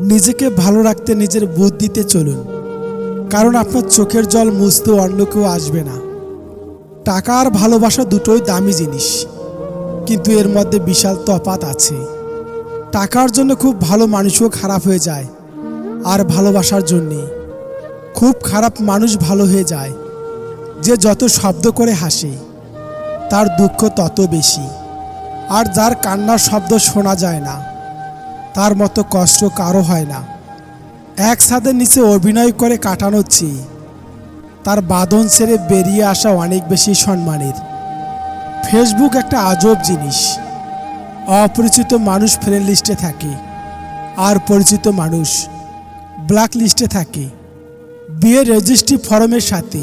নিজেকে ভালো রাখতে নিজের বুদ্ধিতে চলুন। কারণ আপনার চোখের জল মুছতে অন্য কেউ আসবে না। টাকা আর ভালোবাসা দুটোই দামি জিনিস। কিন্তু এর মধ্যে বিশাল তফাত আছে। টাকার জন্য খুব ভালো মানুষও খারাপ হয়ে যায়। আর ভালোবাসার জন্যে খুব খারাপ মানুষ ভালো হয়ে যায়। যে যত শব্দ করে হাসে, তার দুঃখ তত বেশি। আর যার কান্নার শব্দ শোনা যায় না। তার মতো কষ্ট কারও হয় না। এক ছাদের নিচে অভিনয় করে কাটানোর চেয়ে, তার বাঁধন ছেড়ে বেরিয়ে আসা অনেক বেশি সম্মানের। ফেসবুক একটা আজব জিনিস। অপরিচিত মানুষ ফ্রেন্ড লিস্টে থাকে, আর পরিচিত মানুষ ব্ল্যাক লিস্টে থাকে। বিয়ের রেজিস্ট্রি ফর্মের সাথে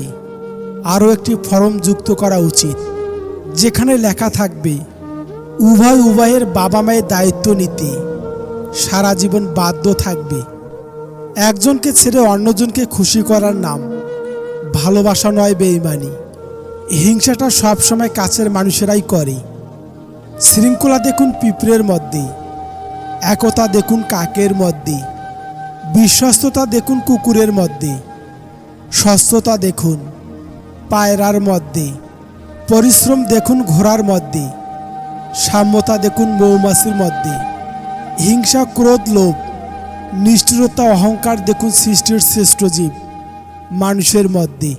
আরও একটি ফর্ম যুক্ত করা উচিত, যেখানে লেখা থাকবে, উভয় উভয়ের বাবা মায়ের দায়িত্ব নিতে। সারা জীবন বাধ্য থাকবে। একজনকে ছেড়ে অন্যজনকে খুশি করার নাম। ভালোবাসা নয় বেইমানি হিংসাটা সবসময় কাছের মানুষেরাই করে। শৃঙ্খলা দেখুন পিঁপড়ের মধ্যে। একতা দেখুন কাকের মধ্যে। বিশ্বস্ততা দেখুন কুকুরের মধ্যে। স্বস্থতা দেখুন পায়রার মধ্যে। পরিশ্রম দেখুন ঘোড়ার মধ্যে। সাম্যতা দেখুন মৌমাছির মধ্যে। হিংসা, ক্রোধ, লোভ, নিষ্ঠুরতা, অহংকার দেখুন সৃষ্টির শ্রেষ্ঠ জীব, মানুষের মধ্যে।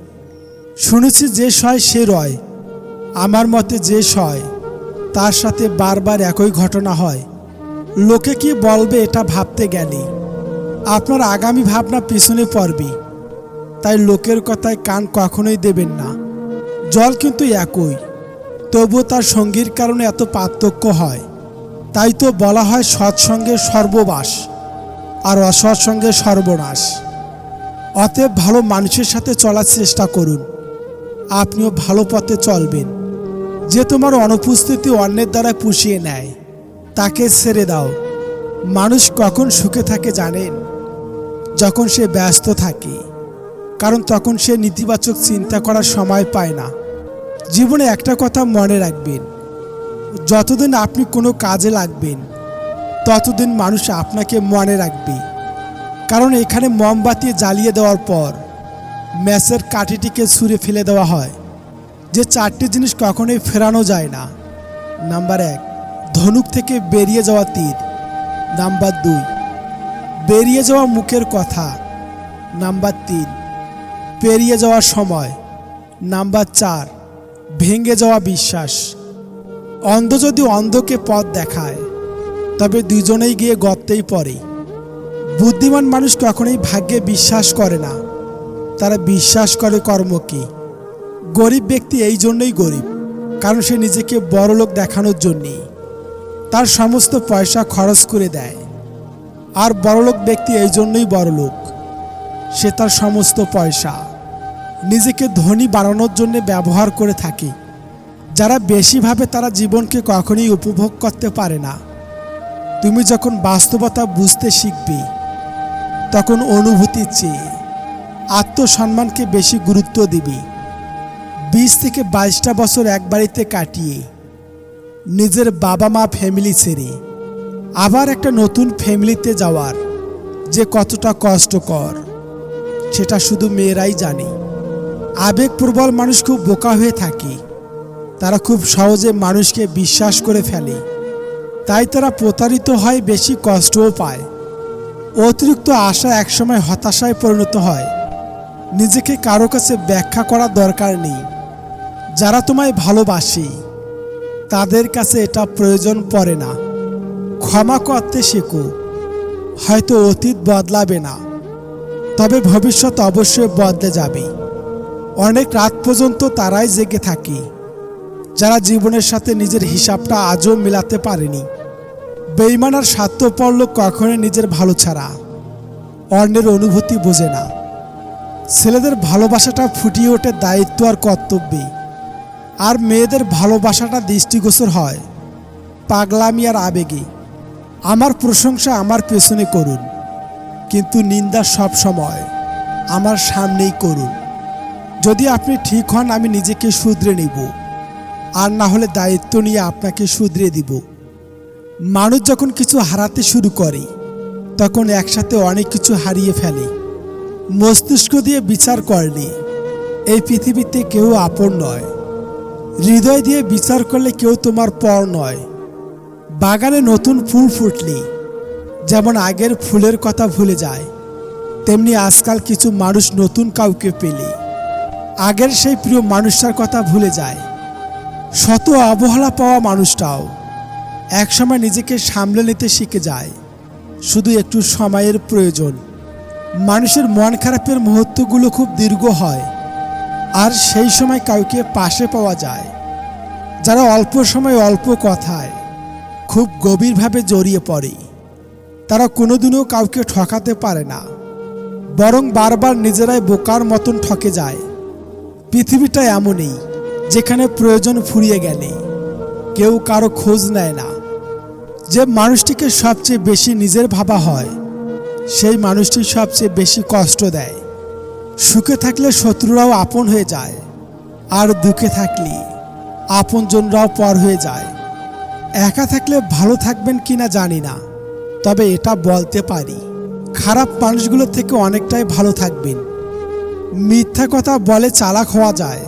শুনেছি যে সয় সে রয়, আমার মতে যে সয়, তার সাথে বারবার একই ঘটনা হয়। লোকে কি বলবে এটা ভাবতে গেলে? আপনার আগামী ভাবনা পিছনে পড়বে। তাই লোকের কথায় কান কখনোই দেবেন না। জল কিন্তু একই, তবুও তার সঙ্গীর কারণে এত পার্থক্য হয়। তাই তো বলা হয় সৎসঙ্গে সর্ববাস আর অসৎসঙ্গে সর্বনাশ। অতএব ভালো মানুষের সাথে চলার চেষ্টা করুন। আপনিও ভালো পথে চলবেন। যে তোমার অনুপস্থিতি অন্যের দ্বারা পুষিয়ে নেয়, তাকে ছেড়ে দাও। মানুষ কখন সুখে থাকে জানেন? যখন সে ব্যস্ত থাকে। কারণ তখন সে নেতিবাচক চিন্তা করার সময় পায় না। জীবনে একটা কথা মনে রাখবেন। যতদিন আপনি কোনো কাজে লাগবেন, ততদিন মানুষ আপনাকে মনে রাখবে। কারণ এখানে মোমবাতি জ্বালিয়ে দেওয়ার পর ম্যাচের কাঠিটিকে ছুঁড়ে ফেলে দেওয়া হয়। যে চারটি জিনিস কখনোই ফেরানো যায় না। নাম্বার এক, ধনুক থেকে বেরিয়ে যাওয়া তীর। নাম্বার দুই, বেরিয়ে যাওয়া মুখের কথা। নাম্বার তিন, পেরিয়ে যাওয়ার সময়। নাম্বার চার, ভেঙে যাওয়া বিশ্বাস। অন্ধ যদি অন্ধকে পথ দেখায়, তবে দুজনেই গিয়ে গর্তেই পড়ে। বুদ্ধিমান মানুষ কখনোই ভাগ্যে বিশ্বাস করে না। তারা বিশ্বাস করে কর্মকে গরিব ব্যক্তি এই জন্যই গরিব, কারণ সে নিজেকে বড়লোক দেখানোর জন্যে তার সমস্ত পয়সা খরচ করে দেয়। আর বড়লোক ব্যক্তি এই জন্যই বড়লোক সে তার সমস্ত পয়সা নিজেকে ধনী বাড়ানোর জন্য ব্যবহার করে থাকে। যারা বেশিভাবে তারা জীবনকে কখনোই উপভোগ করতে পারে না। তুমি যখন বাস্তবতা বুঝতে শিখবে, তখন অনুভূতির চেয়ে, আত্মসম্মানকে বেশি গুরুত্ব দিবি। বিশ থেকে বাইশটা বছর এক বাড়িতে কাটিয়ে, নিজের বাবা মা ফ্যামিলি ছেড়ে, আবার একটা নতুন ফ্যামিলিতে যাওয়ার যে কতটা কষ্টকর, সেটা শুধু মেয়েরাই জানে। আবেগপ্রবল মানুষ খুব বোকা হয়ে থাকে। তারা খুব সহজে মানুষকে বিশ্বাস করে ফেলে। তাই তারা প্রতারিত হয়, বেশি কষ্টও পায়। অতিরিক্ত আশা একসময় হতাশায় পরিণত হয়। নিজেকে কারও কাছে ব্যাখ্যা করার দরকার নেই। যারা তোমায় ভালোবাসে, তাদের কাছে এটা প্রয়োজন পড়ে না। ক্ষমা করতে শেখো, হয়তো অতীত বদলাবে না। তবে ভবিষ্যৎ অবশ্যই বদলে যাবে। অনেক রাত পর্যন্ত তারাই জেগে থাকে। যারা জীবনের সাথে নিজের হিসাবটা আজও মেলাতে পারেনি। বেইমান আর স্বার্থপর লোক কখনোই নিজের ভালো ছাড়া। অন্যের অনুভূতি বোঝে না। ছেলেদের ভালোবাসাটা ফুটিয়ে ওঠে দায়িত্ব আর কর্তব্যে। আর মেয়েদের ভালোবাসাটা দৃষ্টিগোচর হয়। পাগলামি আর আবেগে। আমার প্রশংসা আমার পেছনে করুন। কিন্তু নিন্দা সব সময় আমার সামনেই করুন। যদি আপনি ঠিক হন, আমি নিজেকে শুধরে নিব। আর না হলে দায়িত্ব নিয়ে আপনাকে শুধরে দিব। মানুষ যখন কিছু হারাতে শুরু করে, তখন একসাথে অনেক কিছু হারিয়ে ফেলে। মস্তিষ্ক দিয়ে বিচার করলে এই পৃথিবীতে কেউ আপন নয়। হৃদয় দিয়ে বিচার করলে কেউ তোমার পর নয়। বাগানে নতুন ফুল ফুটলে, যেমন আগের ফুলের কথা ভুলে যায়, তেমনি আজকাল কিছু মানুষ নতুন কাউকে পেলে। আগের সেই প্রিয় মানুষটার কথা ভুলে যায়। শত অবহেলা পাওয়া মানুষটাও একসময় নিজেকে সামলে নিতে শিখে যায়। শুধু একটু সময়ের প্রয়োজন। মানুষের মন খারাপের মুহূর্তগুলো খুব দীর্ঘ হয়। আর সেই সময় কাউকে পাশে পাওয়া যায়। যারা অল্প সময় অল্প কথায় খুব গভীরভাবে জড়িয়ে পড়ে। তারা কোনোদিনও কাউকে ঠকাতে পারে না। বরং বারবার নিজেরাই বোকার মতন ঠকে যায়। পৃথিবীটা এমনই। যেখানে প্রয়োজন ফুরিয়ে গেলে কেউ কারও খোঁজ নেয় না। যে মানুষটিকে সবচেয়ে বেশি নিজের ভাবা হয়, সেই মানুষটি সবচেয়ে বেশি কষ্ট দেয়। সুখে থাকলে শত্রুরাও আপন হয়ে যায়, আর দুঃখে থাকলে আপনজনরাও পর হয়ে যায়। একা থাকলে ভালো থাকবেন কিনা জানি না, তবে এটা বলতে পারি, খারাপ মানুষগুলো থেকে অনেকটাই ভালো থাকবেন। মিথ্যা কথা বলে চালাক হওয়া যায়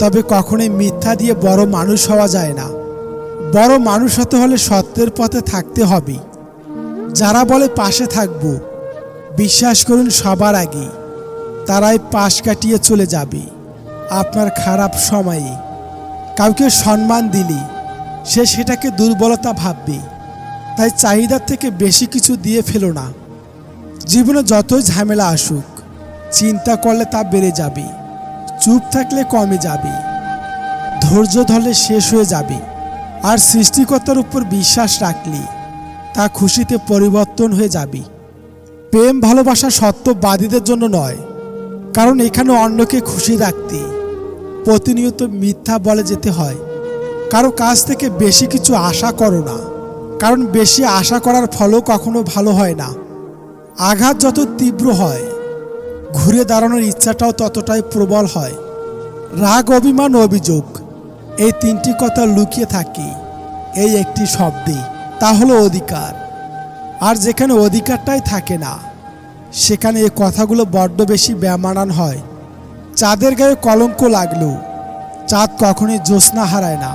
তবে কখনোই মিথ্যা দিয়ে বড় মানুষ হওয়া যায় না। বড় মানুষ হতে হলে সত্যের পথে থাকতে হবে। যারা বলে পাশে থাকব, বিশ্বাস করুন সবার আগে, তারাই পাশ কাটিয়ে চলে যাবে। আপনার খারাপ সময়ে কাউকে সম্মান দিলে সে সেটাকে দুর্বলতা ভাববে। তাই চাহিদার থেকে বেশি কিছু দিয়ে ফেলো না। জীবনে যতই ঝামেলা আসুক, চিন্তা করলে তা বেড়ে যাবে। চুপ থাকলে কমে যাবে। ধৈর্য ধরলে শেষ হয়ে যাবে। আর সৃষ্টিকর্তার উপর বিশ্বাস রাখলে, তা খুশিতে পরিবর্তন হয়ে যাবে। প্রেম ভালোবাসা সত্যবাদীদের জন্য নয়, কারণ এখানে অন্যকে খুশি রাখতে। প্রতিনিয়ত মিথ্যা বলে যেতে হয়। কারও কাছ থেকে বেশি কিছু আশা করো না, কারণ বেশি আশা করার ফলও কখনো ভালো হয় না। আঘাত যত তীব্র হয় ঘুরে দাঁড়ানোর ইচ্ছাটাও ততটাই প্রবল হয়। রাগ, অভিমান, অভিযোগ, এই তিনটি কথা লুকিয়ে থাকে, এই একটি শব্দে। তা হলো অধিকার। আর যেখানে অধিকারটাই থাকে না, সেখানে এই কথাগুলো বড্ড বেশি ব্যামানান হয়। চাঁদের গায়ে কলঙ্ক লাগলেও চাঁদ কখনোই জ্যোৎস্না হারায় না।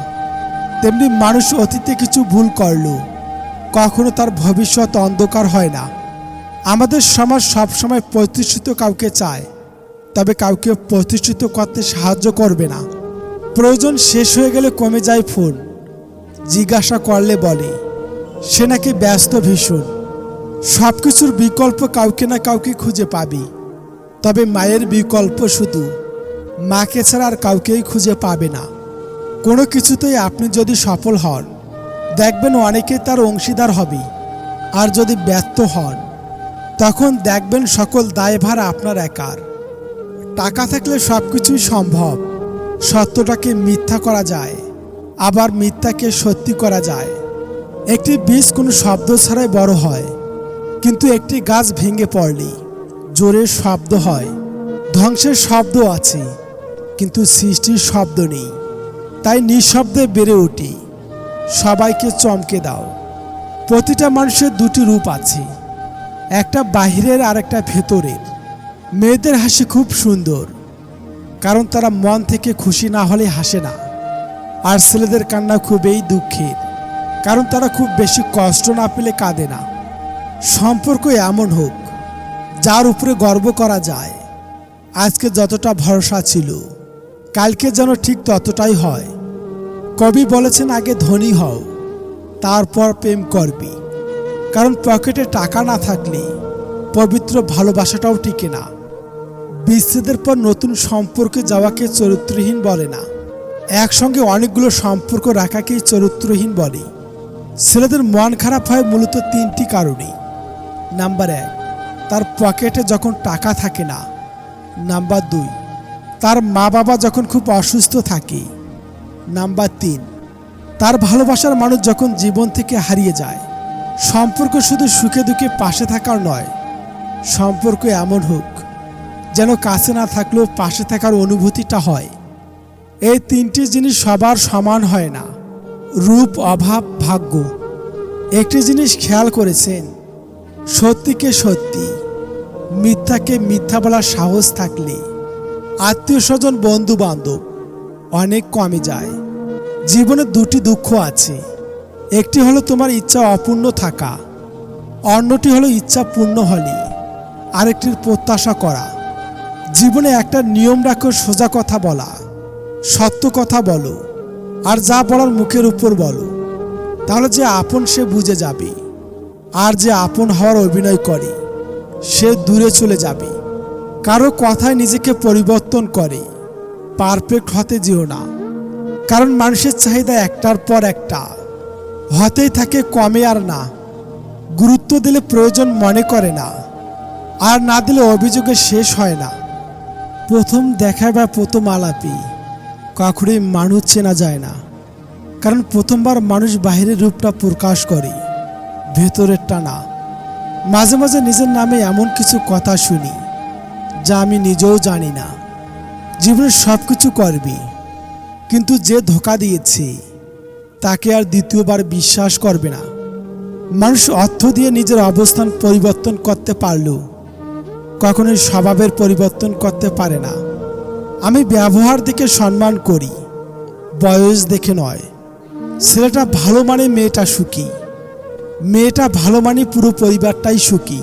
তেমনি মানুষ অতীতে কিছু ভুল করল, কখনো তার ভবিষ্যৎ অন্ধকার হয় না। আমাদের সমাজ সবসময় প্রতিষ্ঠিত কাউকে চায়, তবে কাউকে প্রতিষ্ঠিত করতে সাহায্য করবে না। প্রয়োজন শেষ হয়ে গেলে কমে যায় ফোন। জিজ্ঞাসা করলে বলে, সে নাকি ব্যস্ত ভীষণ। সব কিছুর বিকল্প কাউকে না কাউকে খুঁজে পাবি। তবে মায়ের বিকল্প শুধু, মাকে ছাড়া আর কাউকেই খুঁজে পাবে না। কোনো কিছুতেই আপনি যদি সফল হন, দেখবেন অনেকে তার অংশীদার হবে আর যদি ব্যর্থ হন তখন দেখবেন সকল দায়ভার আপনার একার। টাকা থাকলে সব কিছুই সম্ভব। সত্যটাকে মিথ্যা করা যায়, আবার মিথ্যাকে সত্যি করা যায়। একটি বীজ কোনো শব্দ ছাড়াই বড় হয়, কিন্তু একটি গাছ ভেঙে পড়লে। জোরে শব্দ হয়, ধ্বংসের শব্দ আছে, কিন্তু সৃষ্টির শব্দ নেই। তাই নিঃশব্দে বেড়ে উঠি। সবাইকে চমকে দাও। প্রতিটা মানুষের দুটি রূপ আছে। একটা বাহিরের আর একটা ভেতরের মেয়েদের হাসি খুব সুন্দর, কারণ তারা মন থেকে খুশি না হলে হাসে না। আর ছেলেদের কান্না খুবই দুঃখের, কারণ তারা খুব বেশি কষ্ট না পেলে কাঁদে না। সম্পর্ক এমন হোক, যার উপরে গর্ব করা যায়। আজকে যতটা ভরসা ছিল, কালকে যেন ঠিক ততটাই হয়। কবি বলেছেন, আগে ধনী হও, তারপর প্রেম করবি। কারণ পকেটে টাকা না থাকলে পবিত্র ভালোবাসাটাও টিকে না। বিচ্ছেদের পর নতুন সম্পর্কে যাওয়াকে চরিত্রহীন বলে না। একসঙ্গে অনেকগুলো সম্পর্ক রাখাকেই চরিত্রহীন বলে। ছেলেদের মন খারাপ হয় মূলত তিনটি কারণে নাম্বার এক, তার পকেটে যখন টাকা থাকে না। নাম্বার দুই, তার মা বাবা যখন খুব অসুস্থ থাকে। নাম্বার তিন, তার ভালোবাসার মানুষ যখন জীবন থেকে হারিয়ে যায়। সম্পর্ক শুধু সুখে দুঃখে পাশে থাকার নয়, সম্পর্ক এমন হোক যেন কাছে না থাকলেও পাশে থাকার অনুভূতিটা হয়। এই তিনটি জিনিস সবার সমান হয় না, রূপ, অভাব, ভাগ্য। একটি জিনিস খেয়াল করেছেন, সত্যিকে সত্যি, মিথ্যাকে মিথ্যা বলার সাহস থাকলে আত্মীয় স্বজন বন্ধু বান্ধব অনেক কমে যায়। জীবনে দুটি দুঃখ আছে। একটি হলো তোমার ইচ্ছা অপূর্ণ থাকা, অন্যটি হলো ইচ্ছা পূর্ণ হলে। আরেকটির প্রত্যাশা করা। জীবনে একটা নিয়ম রাখো, সোজা কথা বলা, সত্য কথা বলো, আর যা বলার মুখের উপর বলো। তাহলে যে আপন সে বুঝে যাবে, আর যে আপন হওয়ার অভিনয় করে, সে দূরে চলে যাবে। কারও কথায় নিজেকে পরিবর্তন করে, পারফেক্ট হতে যেও না। কারণ মানুষের চাহিদা একটার পর একটা। হতেই থাকে কমে আর না। গুরুত্ব দিলে প্রয়োজন মনে করে না। আর না দিলে অভিযোগে শেষ হয় না। প্রথম দেখা বা প্রথম আলাপি কখনোই মানুষ চেনা যায় না। কারণ প্রথমবার মানুষ বাহিরের রূপটা প্রকাশ করে। ভেতরের টানা। মাঝে মাঝে নিজের নামে এমন কিছু কথা শুনি, যা আমি নিজেও জানি না। জীবনে সব কিছু করবি। কিন্তু যে ধোকা দিয়েছে তাকে আর দ্বিতীয়বার বিশ্বাস করবে না। মানুষ অর্থ দিয়ে নিজের অবস্থান পরিবর্তন করতে পারলেও কখনোই স্বভাবের পরিবর্তন করতে পারে না। আমি ব্যবহার দেখে সম্মান করি, বয়স দেখে নয়। ছেলেটা ভালো মানে মেয়েটা সুখী। মেয়েটা ভালো মানে পুরো পরিবারটাই সুখী।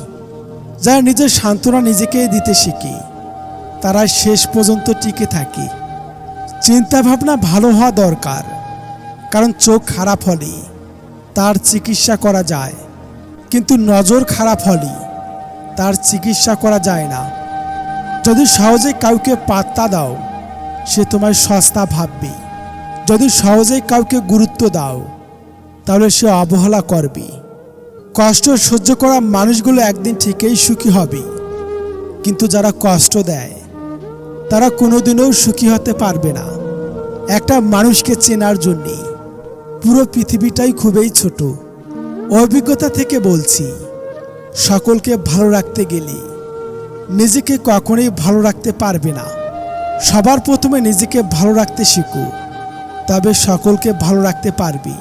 যারা নিজের সান্ত্বনা নিজেকেই দিতে শিখে, তারা শেষ পর্যন্ত টিকে থাকে। চিন্তাভাবনা ভালো হওয়া দরকার। কারণ চোখ খারাপ হলে তার চিকিৎসা করা যায়। কিন্তু নজর খারাপ হলে তার চিকিৎসা করা যায় না। যদি সহজে কাউকে পাত্তা দাও, সে তোমায় সস্তা ভাববে। যদি সহজেই কাউকে গুরুত্ব দাও, তাহলে সে অবহেলা করবে। কষ্ট সহ্য করা মানুষগুলো একদিন ঠিকই সুখী হবে। কিন্তু যারা কষ্ট দেয়, তারা কোনোদিনও সুখী হতে পারবে না। একটা মানুষকে চেনার জন্যে পুরো পৃথিবীটাই খুবই ছোট। অভিজ্ঞতা থেকে বলছি, সকলকে ভালো রাখতে গেলে নিজেকে কখনোই ভালো রাখতে পারবে না। সবার প্রথমে নিজেকে ভালো রাখতে শিখো, তবে সকলকে ভালো রাখতে পারবি।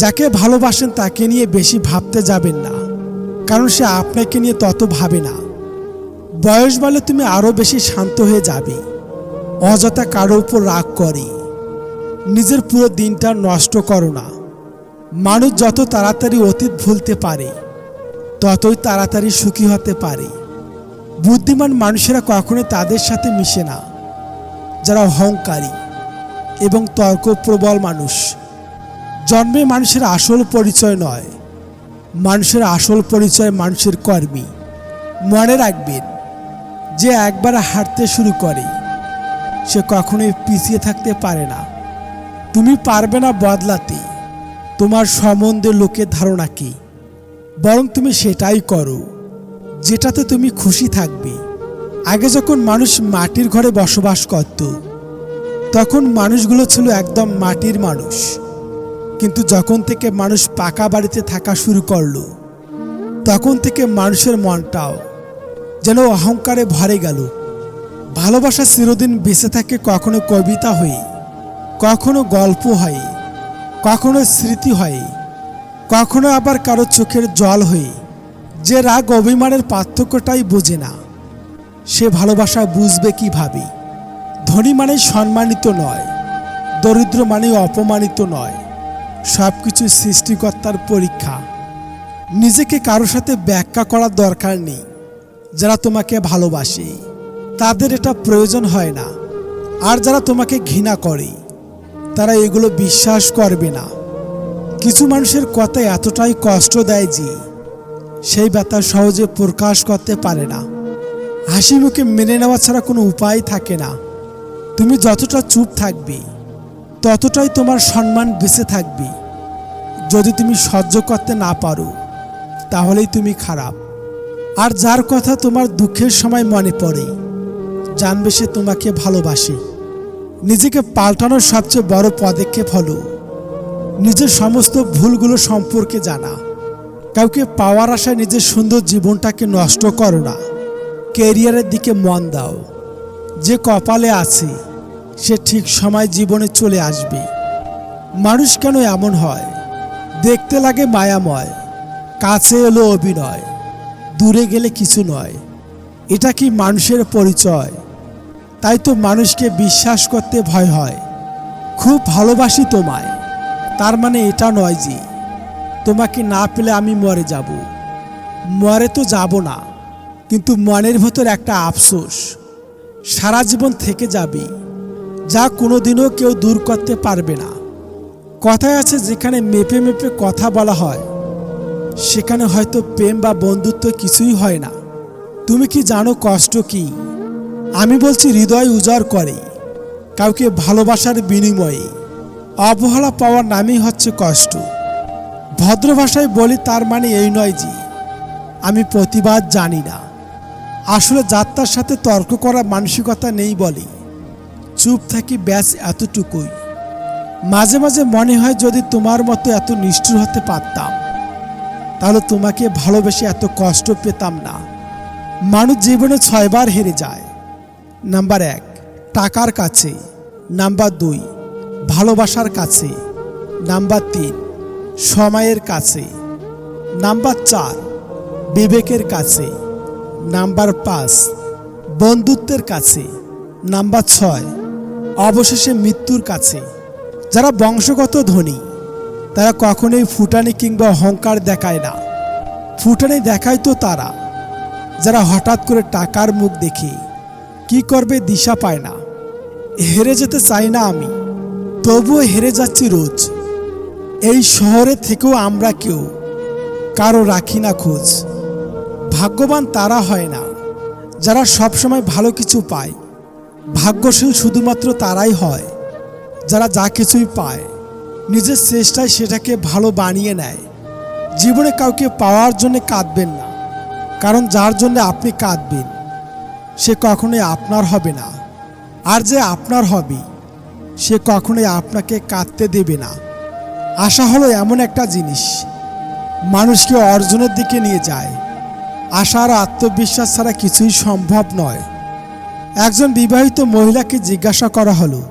যাকে ভালোবাসেন তাকে নিয়ে বেশি ভাবতে যাবেন না, কারণ সে আপনাকে নিয়ে তত ভাবে না। বয়স বলে তুমি আরও বেশি শান্ত হয়ে যাবে, অযথা কারও উপর রাগ করে। নিজের পুরো দিনটা নষ্ট করো না। মানুষ যত তাড়াতাড়ি অতীত ভুলতে পারে, ততই তাড়াতাড়ি সুখী হতে পারে। বুদ্ধিমান মানুষেরা কখনোই তাদের সাথে মিশে না। যারা অহংকারী এবং তর্কপ্রবল মানুষ। জন্মে মানুষের আসল পরিচয় নয়, মানুষের আসল পরিচয় মানুষের কর্মী। মনে রাখবেন, যে একবার হাঁটতে শুরু করে, সে কখনোই পিছিয়ে থাকতে পারে না। তুমি পারবে না বদলাতে। তোমার সম্বন্ধে লোকের ধারণা কি? বরং তুমি সেটাই করো, যেটাতে তুমি খুশি থাকবে। আগে যখন মানুষ মাটির ঘরে বসবাস করত, তখন মানুষগুলো ছিল একদম মাটির মানুষ। কিন্তু যখন থেকে মানুষ পাকা বাড়িতে থাকা শুরু করল, তখন থেকে মানুষের মনটাও যেন অহংকারে ভরে গেল। ভালোবাসা চিরদিন বেঁচে থাকে কখনো কবিতা হয়ে। কখনো গল্প হয়, কখনো স্মৃতি হয়, কখনো আবার কারও চোখের জল হয়ে। যে রাগ অভিমানের পার্থক্যটাই বোঝে না, সে ভালোবাসা বুঝবে কীভাবে? ধনী মানে সম্মানিত নয়, দরিদ্র মানে অপমানিত নয় সব কিছু সৃষ্টিকর্তার পরীক্ষা। নিজেকে কারও সাথে ব্যাখ্যা করার দরকার নেই, যারা তোমাকে ভালোবাসে। তাদের এটা প্রয়োজন হয় না, আর যারা তোমাকে ঘৃণা করে। তারা এগুলো বিশ্বাস করবে না। কিছু মানুষের কথা এতটাই কষ্ট দেয় যে সেই ব্যথা সহজে প্রকাশ করতে পারে না। হাসি মুখে মেনে নেওয়া ছাড়া কোনো উপায় থাকে না। তুমি যতটা চুপ থাকবে, ততটাই তোমার সম্মান বেঁচে থাকবে। যদি তুমি সহ্য করতে না পারো, তাহলেই তুমি খারাপ। আর যার কথা তোমার দুঃখের সময় মনে পড়ে, জানবে সে তোমাকে ভালোবাসে। নিজেকে পাল্টানোর সবচেয়ে বড় পদক্ষেপ হলো নিজের সমস্ত ভুলগুলো সম্পর্কে জানা। কাউকে পাওয়ার আশায় নিজের সুন্দর জীবনটাকে নষ্ট করো না। কেরিয়ারের দিকে মন দাও। যে কপালে আছে, সে ঠিক সময় জীবনে চলে আসবে। মানুষ কেন এমন হয়? দেখতে লাগে মায়াময়, কাছে এলো অভিনয়, দূরে গেলে কিছু নয়। এটা কি মানুষের পরিচয়? তাই তো মানুষকে বিশ্বাস করতে ভয় হয়। খুব ভালোবাসি তোমায়। তার মানে এটা নয় যে, তোমাকে না পেলে আমি মরে যাব। মরে তো যাব না, কিন্তু মনের ভেতর একটা আফসোস। সারা জীবন থেকে যাবে, যা কোনোদিনও কেউ দূর করতে পারবে না। কথায় আছে, যেখানে মেপে মেপে কথা বলা হয়, সেখানে হয়তো প্রেম বা বন্ধুত্ব কিছুই হয় না। তুমি কি জানো কষ্ট কি? আমি বলছি হৃদয় উজাড় করে, কাউকে ভালোবাসার বিনিময়ে। অবহেলা পাওয়ার নামই হচ্ছে কষ্ট। ভদ্র ভাষায় বলি তার মানে এই নয় যে, আমি প্রতিবাদ জানি না। আসলে যাত্রার সাথে তর্ক করা মানসিকতা নেই বলে। চুপ থাকি ব্যাস এতটুকুই। মাঝে মাঝে মনে হয় যদি তোমার মতো এত নিষ্ঠুর হতে পারতাম, তাহলে তোমাকে ভালোবেসে এত কষ্ট পেতাম না। মানুষ জীবনে ছয়বার হেরে যায়। নাম্বার এক, টাকার কাছে। নাম্বার দুই, ভালোবাসার কাছে। নাম্বার তিন, সময়ের কাছে। নাম্বার চার, বিবেকের কাছে। নাম্বার পাঁচ, বন্ধুত্বের কাছে। নাম্বার ছয়, অবশেষে মৃত্যুর কাছে। যারা বংশগত ধনী, তারা কখনোই ফুটানি কিংবা অহংকার দেখায় না। ফুটানি দেখায় তো তারা। যারা হঠাৎ করে টাকার মুখ দেখে। কি করবে দিশা পায় না। হেরে যেতে চাই না আমি, তবুও হেরে যাচ্ছি রোজ। এই শহরে থেকেও আমরা কেউ, কারও রাখি না খোঁজ। ভাগ্যবান তারা হয় না, যারা সবসময় ভালো কিছু পায়। ভাগ্যশীল শুধুমাত্র তারাই হয়, যারা যা কিছুই পায়, নিজের চেষ্টায় সেটাকে ভালো বানিয়ে নেয়। জীবনে কাউকে পাওয়ার জন্য কাঁদবেন না, কারণ যার জন্য আপনি কাঁদবেন। সে কখনোই আপনার হবে না। আর যে আপনার হবে, সে কখনোই আপনাকে কাঁদতে দেবে না। আশা হলো এমন একটা জিনিস। মানুষকে অর্জনের দিকে নিয়ে যায়। আশা আর আত্মবিশ্বাস ছাড়া কিছুই সম্ভব নয়। একজন বিবাহিত মহিলাকে জিজ্ঞাসা করা হলো,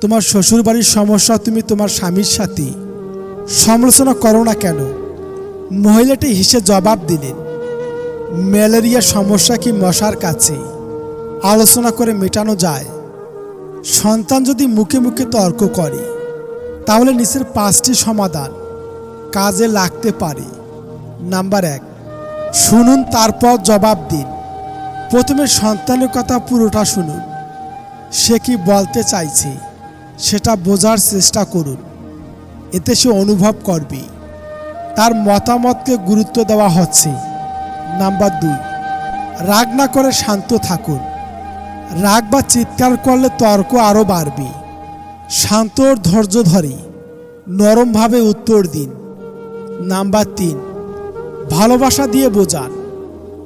তোমার শ্বশুরবাড়ির সমস্যা, তুমি তোমার স্বামীর সাথে? সমালোচনা করো না কেন? মহিলাটি হিসে জবাব দিলেন ম্যালেরিয়া সমস্যা কি মশার কাছে? আলোচনা করে মেটানো যায়। সন্তান যদি মুখে মুখে তর্ক করে, তাহলে নিচের পাঁচটি সমাধান কাজে লাগতে পারে। নাম্বার এক, শুনুন, তারপর জবাব দিন। প্রথমে সন্তানের কথা পুরোটা শুনুন। সে কি বলতে চাইছে, সেটা বোঝার চেষ্টা করুন। এতে সে অনুভব করবে। তার মতামতকে গুরুত্ব দেওয়া হচ্ছে। নাম্বার দুই, রাগ না করে শান্ত থাকুন। রাগ বা চিৎকার করলে তর্ক আরও বাড়বে। শান্ত ধৈর্য ধরে, নরমভাবে উত্তর দিন। নাম্বার তিন, ভালোবাসা দিয়ে বোঝান।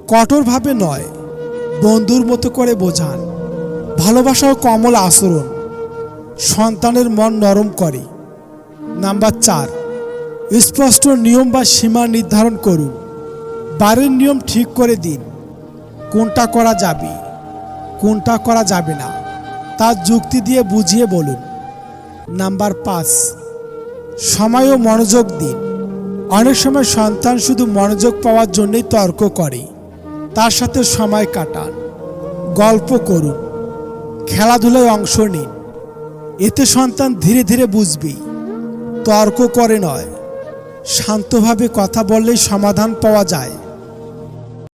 কঠোরভাবে নয়, বন্ধুর মতো করে বোঝান। ভালোবাসা ও কমল আচরণ। সন্তানের মন নরম করে। নাম্বার চার, স্পষ্ট নিয়ম বা সীমা নির্ধারণ করুন। বাড়ির নিয়ম ঠিক করে দিন। কোনটা করা যাবে, কোনটা করা যাবে না তার যুক্তি দিয়ে বুঝিয়ে বলুন। নাম্বার পাঁচ, সময় ও মনোযোগ দিন। অনেক সময় সন্তান শুধু মনোযোগ পাওয়ার জন্যই তর্ক করে, তার সাথে সময় কাটান। গল্প করুন, খেলাধুলায় অংশ নিন। এতে সন্তান ধীরে ধীরে বুঝবে, তর্ক করে নয়, শান্তভাবে কথা বললেই সমাধান পাওয়া যায়।